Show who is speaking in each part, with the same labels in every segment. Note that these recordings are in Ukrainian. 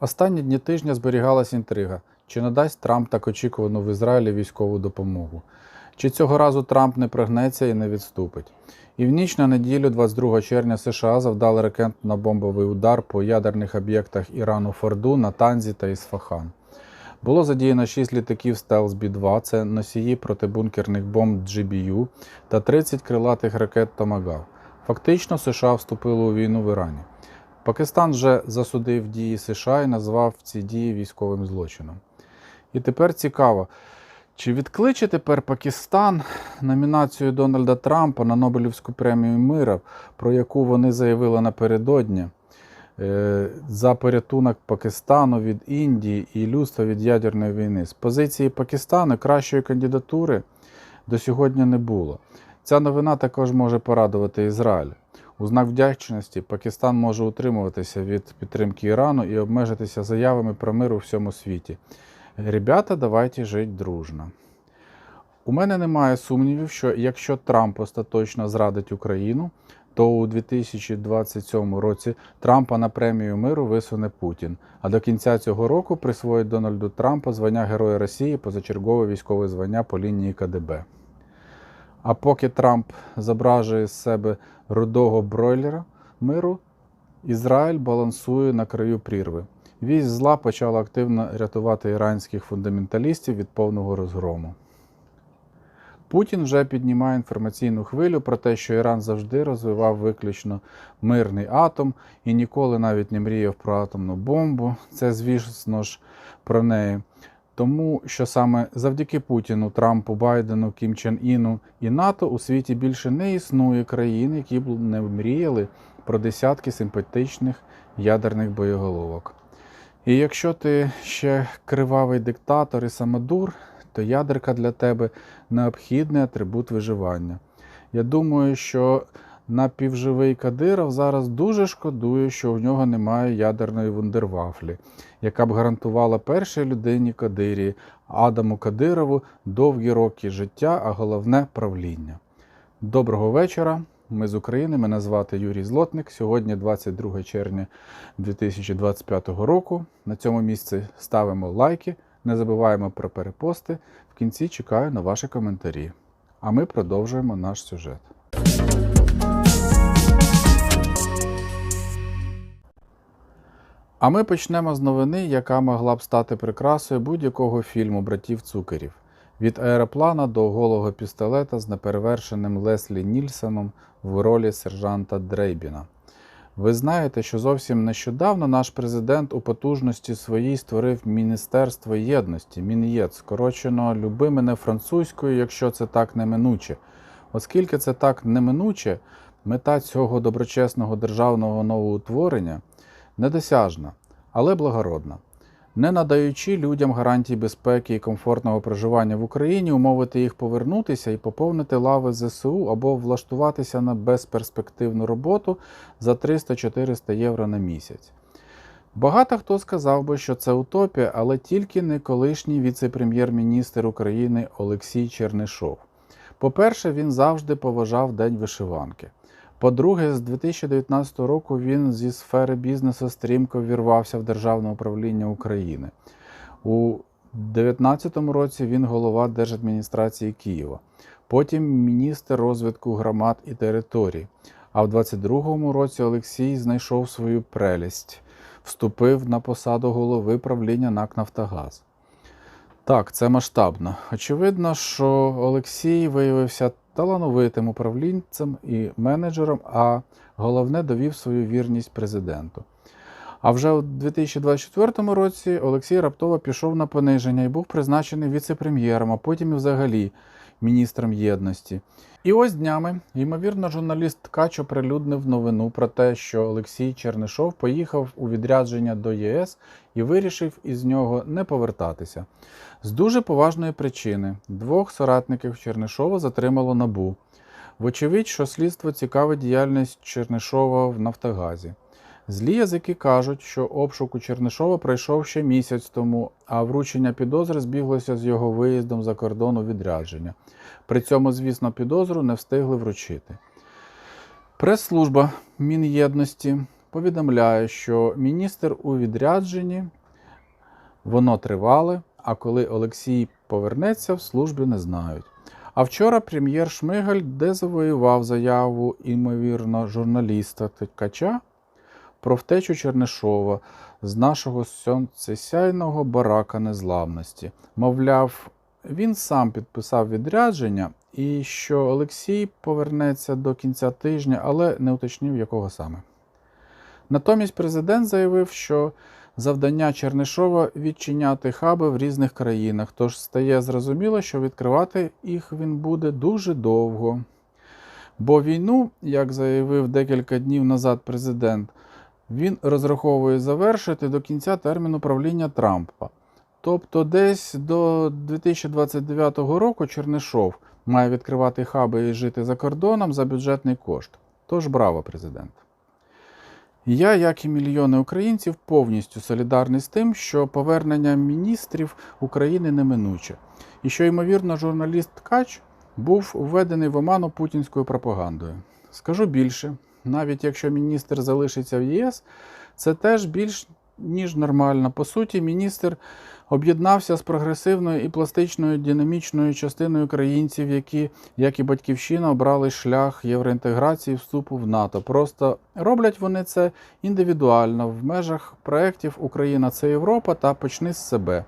Speaker 1: Останні дні тижня зберігалася інтрига, чи надасть Трамп так очікувану в Ізраїлі військову допомогу, чи цього разу Трамп не пригнеться і не відступить. І в ніч на неділю, 22 червня, США завдали ракетно-бомбовий удар по ядерних об'єктах Ірану Форду, Натанзі та Ісфахан. Було задіяно 6 літаків Стелс Бі-2, це носії протибункерних бомб GBU та 30 крилатих ракет Томагав. Фактично, США вступили у війну в Ірані. Пакистан вже засудив дії США і назвав ці дії військовим злочином. І тепер цікаво, чи відкличе тепер Пакистан номінацію Дональда Трампа на Нобелівську премію мира, про яку вони заявили напередодні, е, за порятунок Пакистану від Індії і людства від ядерної війни. З позиції Пакистану кращої кандидатури до сьогодні не було. Ця новина також може порадувати Ізраїль. У знак вдячності Пакистан може утримуватися від підтримки Ірану і обмежитися заявами про мир у всьому світі. Ребята, давайте жити дружно. У мене немає сумнівів, що якщо Трамп остаточно зрадить Україну, то у 2027 році Трампа на премію миру висуне Путін, а до кінця цього року присвоїть Дональду Трампу звання Героя Росії позачергове військове звання по лінії КДБ. А поки Трамп зображує з себе рудого бройлера миру, Ізраїль балансує на краю прірви. Вість зла почала активно рятувати іранських фундаменталістів від повного розгрому. Путін вже піднімає інформаційну хвилю про те, що Іран завжди розвивав виключно мирний атом і ніколи навіть не мріяв про атомну бомбу. Це, звісно ж, про неї. Тому що саме завдяки Путіну, Трампу, Байдену, Кім Чен Іну і НАТО у світі більше не існує країн, які б не мріяли про десятки симпатичних ядерних боєголовок. І якщо ти ще кривавий диктатор і самодур, то ядерка для тебе необхідний атрибут виживання. Я думаю, що напівживий Кадиров зараз дуже шкодує, що у нього немає ядерної вундервафлі, яка б гарантувала першій людині Кадирії, Адаму Кадирову, довгі роки життя, а головне правління. Доброго вечора. Ми з України. Мене звати Юрій Злотник. Сьогодні 22 червня 2025 року. На цьому місці ставимо лайки, не забуваємо про перепости. В кінці чекаю на ваші коментарі. А ми продовжуємо наш сюжет. А ми почнемо з новини, яка могла б стати прикрасою будь-якого фільму братів Цукерів. Від аероплана до голого пістолета з неперевершеним Леслі Нільсоном в ролі сержанта Дрейбіна. Ви знаєте, що зовсім нещодавно наш президент у потужності своїй створив Міністерство єдності, Мін'єд, скорочено люби мене французькою, якщо це так неминуче. Оскільки це так неминуче, мета цього доброчесного державного новоутворення недосяжна, але благородна. Не надаючи людям гарантій безпеки і комфортного проживання в Україні, умовити їх повернутися і поповнити лави ЗСУ або влаштуватися на безперспективну роботу за 300-400 євро на місяць. Багато хто сказав би, що це утопія, але тільки не колишній віце-прем'єр-міністр України Олексій Чернишов. По-перше, він завжди поважав День вишиванки. По-друге, з 2019 року він зі сфери бізнесу стрімко вірвався в Державне управління України. У 2019 році він голова Держадміністрації Києва, потім міністр розвитку громад і територій. А в 2022 році Олексій знайшов свою прелість, вступив на посаду голови правління НАК Нафтогаз. Так, це масштабно. Очевидно, що Олексій виявився талановитим управлінцем і менеджером, а головне довів свою вірність президенту. А вже у 2024 році Олексій раптово пішов на пониження і був призначений віце-прем'єром, а потім і взагалі міністром єдності. І ось днями, ймовірно, журналіст Ткач оприлюднив новину про те, що Олексій Чернишов поїхав у відрядження до ЄС і вирішив із нього не повертатися. З дуже поважної причини двох соратників Чернишова затримало набу. Вочевидь, що слідство цікавить діяльність Чернишова в Нафтогазі. Злі язики кажуть, що обшук у Чернишова пройшов ще місяць тому, а вручення підозри збіглося з його виїздом за кордон у відрядження. При цьому, звісно, підозру не встигли вручити. Прес-служба Мін'єдності повідомляє, що міністр у відрядженні, воно тривале, а коли Олексій повернеться, в службі не знають. А вчора прем'єр Шмигаль дезавоював заяву, імовірно, журналіста Ткача про втечу Чернишова з нашого сонцесяйного барака незламності. Мовляв, він сам підписав відрядження і що Олексій повернеться до кінця тижня, але не уточнив, якого саме. Натомість президент заявив, що завдання Чернишова відчиняти хаби в різних країнах, тож стає зрозуміло, що відкривати їх він буде дуже довго. Бо війну, як заявив декілька днів назад президент, він розраховує завершити до кінця терміну правління Трампа. Тобто, десь до 2029 року Чернишов має відкривати хаби і жити за кордоном за бюджетний кошт. Тож браво, президент. Я, як і мільйони українців, повністю солідарний з тим, що повернення міністрів України неминуче, і що, ймовірно, журналіст Ткач був введений в оману путінською пропагандою. Скажу більше, навіть якщо міністр залишиться в ЄС, це теж більш ніж нормально. По суті, міністр об'єднався з прогресивною і пластичною динамічною частиною українців, які, як і батьківщина, обрали шлях євроінтеграції вступу в НАТО. Просто роблять вони це індивідуально в межах проєктів Україна це Європа та почни з себе.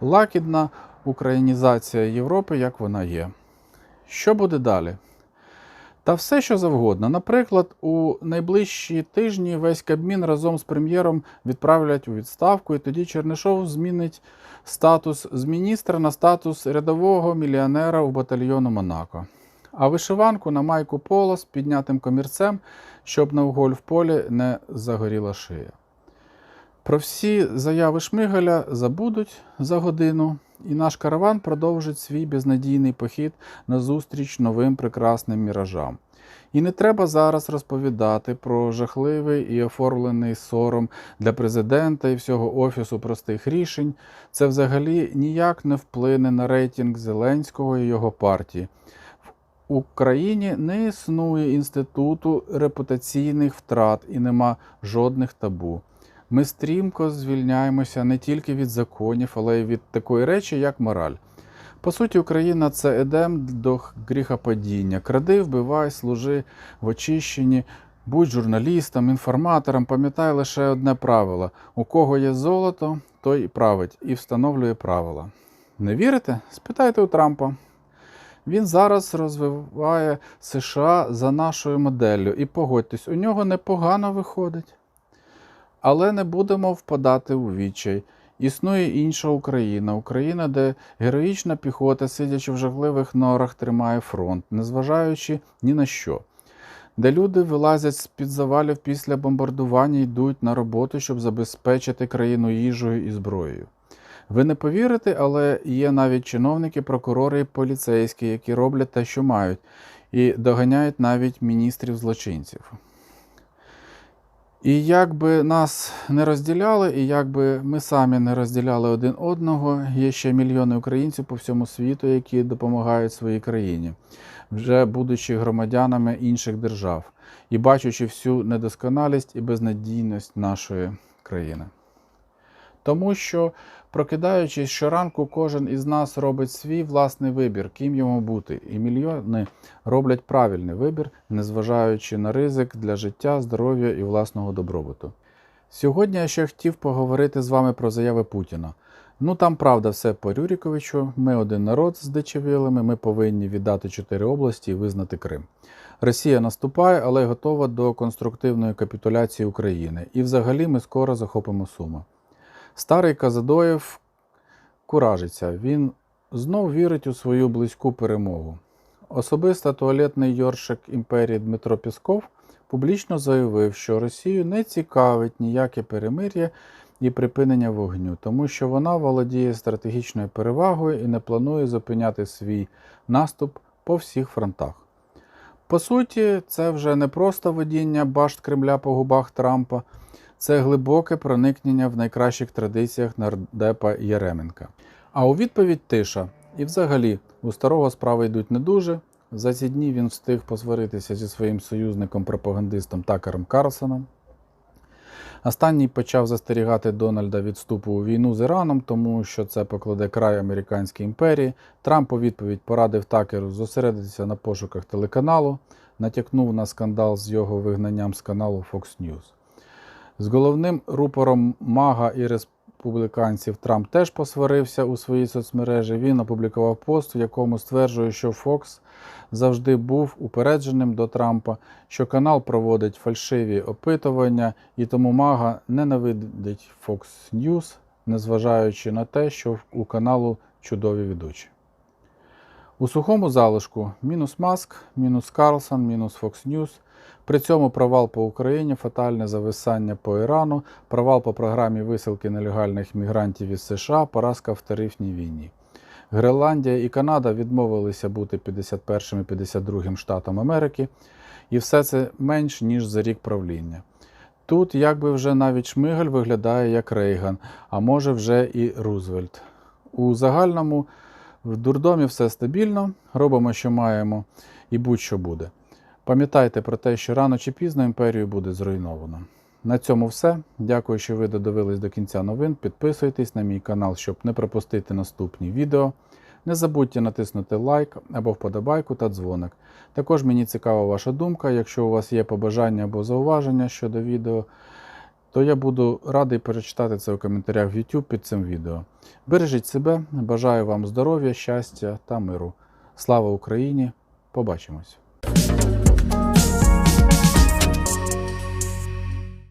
Speaker 1: Лакідна українізація Європи, як вона є. Що буде далі? Та все, що завгодно. Наприклад, у найближчі тижні весь Кабмін разом з прем'єром відправлять у відставку, і тоді Чернишов змінить статус з міністра на статус рядового мільйонера у батальйону Монако. А вишиванку на майку поло з піднятим комірцем, щоб на гольф-полі не загоріла шия. Про всі заяви Шмигаля забудуть за годину, і наш караван продовжить свій безнадійний похід назустріч новим прекрасним міражам. І не треба зараз розповідати про жахливий і оформлений сором для президента і всього офісу простих рішень. Це взагалі ніяк не вплине на рейтинг Зеленського і його партії. В Україні не існує інституту репутаційних втрат і нема жодних табу. Ми стрімко звільняємося не тільки від законів, але й від такої речі, як мораль. По суті, Україна це едем до гріхопадіння. Кради, вбивай, служи в очищенні, будь журналістом, інформатором, пам'ятай лише одне правило: у кого є золото, той і править і встановлює правила. Не вірите? Спитайте у Трампа. Він зараз розвиває США за нашою моделлю, і погодьтесь, у нього непогано виходить. Але не будемо впадати у відчай. Існує інша Україна, Україна, де героїчна піхота, сидячи в жахливих норах, тримає фронт, незважаючи ні на що, де люди вилазять з-під завалів після бомбардування йдуть на роботу, щоб забезпечити країну їжею і зброєю. Ви не повірите, але є навіть чиновники, прокурори і поліцейські, які роблять те, що мають, і доганяють навіть міністрів злочинців. І як би нас не розділяли, і як би ми самі не розділяли один одного, є ще мільйони українців по всьому світу, які допомагають своїй країні, вже будучи громадянами інших держав і бачачи всю недосконалість і безнадійність нашої країни. Тому що, прокидаючись щоранку, кожен із нас робить свій власний вибір, ким йому бути, і мільйони роблять правильний вибір, незважаючи на ризик для життя, здоров'я і власного добробуту. Сьогодні я ще хотів поговорити з вами про заяви Путіна. Ну там правда все по Рюріковичу. Ми один народ з дичавілими, ми повинні віддати чотири області і визнати Крим. Росія наступає, але готова до конструктивної капітуляції України. І взагалі ми скоро захопимо Суми. Старий Казадоєв куражиться. Він знов вірить у свою близьку перемогу. Особисто туалетний йоршик імперії Дмитро Пісков публічно заявив, що Росію не цікавить ніяке перемир'я і припинення вогню, тому що вона володіє стратегічною перевагою і не планує зупиняти свій наступ по всіх фронтах. По суті, це вже не просто водіння башт Кремля по губах Трампа. Це глибоке проникнення в найкращих традиціях нардепа Єременка. А у відповідь тиша. І взагалі, у старого справи йдуть не дуже. За ці дні він встиг посваритися зі своїм союзником-пропагандистом Такером Карлсоном. Останній почав застерігати Дональда від вступу у війну з Іраном, тому що це покладе край американській імперії. Трамп у відповідь порадив Такеру зосередитися на пошуках телеканалу, натякнув на скандал з його вигнанням з каналу Fox News. З головним рупором Мага і республіканців Трамп теж посварився у своїй соцмережі. Він опублікував пост, в якому стверджує, що Fox завжди був упередженим до Трампа, що канал проводить фальшиві опитування, і тому Мага ненавидить Fox News, незважаючи на те, що у каналу чудові ведучі. У сухому залишку мінус Маск, мінус Карлсон, мінус Fox News. При цьому провал по Україні, фатальне зависання по Ірану, провал по програмі висилки нелегальних мігрантів із США, поразка в тарифній війні. Гренландія і Канада відмовилися бути 51 і 52 штатом Америки, і все це менш ніж за рік правління. Тут якби вже навіть Шмигаль виглядає як Рейган, а може вже і Рузвельт. У загальному в дурдомі все стабільно, робимо, що маємо, і будь-що буде. Пам'ятайте про те, що рано чи пізно імперію буде зруйновано. На цьому все. Дякую, що ви додивились до кінця новин. Підписуйтесь на мій канал, щоб не пропустити наступні відео. Не забудьте натиснути лайк або вподобайку та дзвоник. Також мені цікава ваша думка. Якщо у вас є побажання або зауваження щодо відео, то я буду радий перечитати це у коментарях в YouTube під цим відео. Бережіть себе, бажаю вам здоров'я, щастя та миру. Слава Україні! Побачимось!